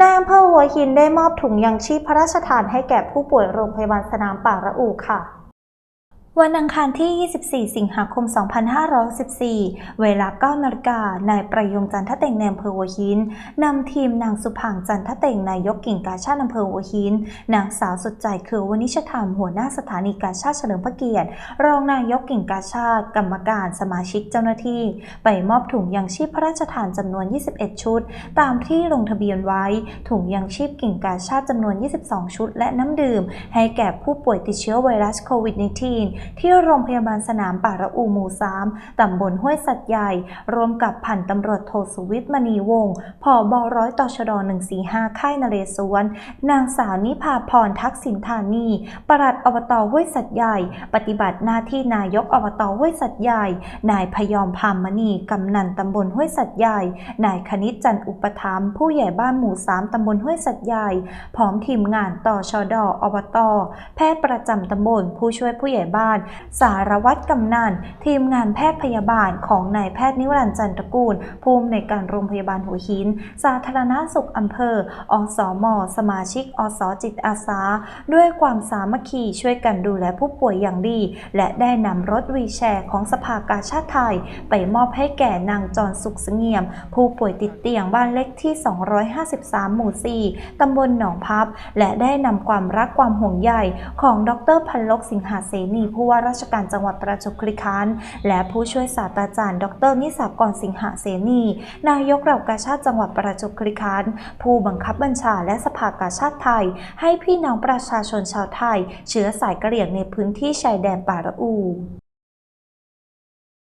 นายอำเภอหัวหินได้มอบถุงยังชีพพระราชทานให้แก่ผู้ป่วยโรงพยาบาลสนามป่าระอูค่ะ วันอังคารที่ 24 สิงหาคม 2514 เวลา 9นาฬิกา นายประยงจันทเต็งในอำเภอหัวหิน นำทีมนางสุพังจันทเต็งนายกกิ่งกาชาติอำเภอหัวหิน นางสาวสุดใจคือวนิชธรรม หัวหน้าสถานีกาชาติเฉลิมพระเกียรติ รองนายกกิ่งกาชาติ กรรมการสมาชิกเจ้าหน้าที่ ไปมอบถุงยังชีพพระราชทานจำนวน 21 ชุด ตามที่ลงทะเบียนไว้ ถุงยังชีพกิ่งกาชาติจำนวน 22 ชุด และน้ำดื่ม ให้แก่ผู้ป่วยติดเชื้อไวรัสโควิด -19 ที่โรงพยาบาลสนามป่าระอูหมู่3ตำบลห้วยสัตว์ใหญ่รวมกับพันตำรวจโทสุวิทย์มณีวงศ์ผอบอร้อยต่อชด145 ค่ายนเรศวร นางสาวนิพาพรทักษิณธานี ปลัดอบตห้วยสัตว์ใหญ่ ปฏิบัติหน้าที่นายกอบตห้วยสัตว์ใหญ่ นายพยอมพามณีกำนันตำบลห้วยสัตว์ใหญ่ นายคณิตจันอุปถัมภ์ผู้ใหญ่บ้านหมู่3ตำบลห้วยสัตว์ใหญ่ พร้อมทีมงานต่อชดอบต แพทย์ประจำตำบลผู้ช่วยผู้ใหญ่บ้านสารวัตรกำนันทีมงานแพทย์พยาบาลของนายแพทย์นิวรันจันทร์กูล ภูมิในการโรงพยาบาลหัวหิน สาธารณสุขอำเภอ อสมสมาชิก อสจิตอาสา ด้วยความสามัคคีช่วยกันดูแลผู้ป่วยอย่างดี และได้นำรถวีแชร์ของสภากาชาติไทย ไปมอบให้แก่นางจรสุขเสงี่ยม ผู้ป่วยติดเตียงบ้านเล็กที่ 253 หมู่ 4 ตำบลหนองพับ และได้นำความรักความห่วงใยของดรพันลกสิงหาเสนีผู้ว่าราชการจังหวัดประจวบคีรีขันธ์และผู้ช่วยศาสตราจารย์ ดร นิสากรสิงหาเสนี นายกเหล่ากาชาติจังหวัดประจวบคีรีขันธ์ผู้บังคับบัญชาและสภากาชาติไทย ให้พี่น้องประชาชนชาวไทย เชื้อสายกะเหรี่ยงในพื้นที่ชายแดนป่าระอู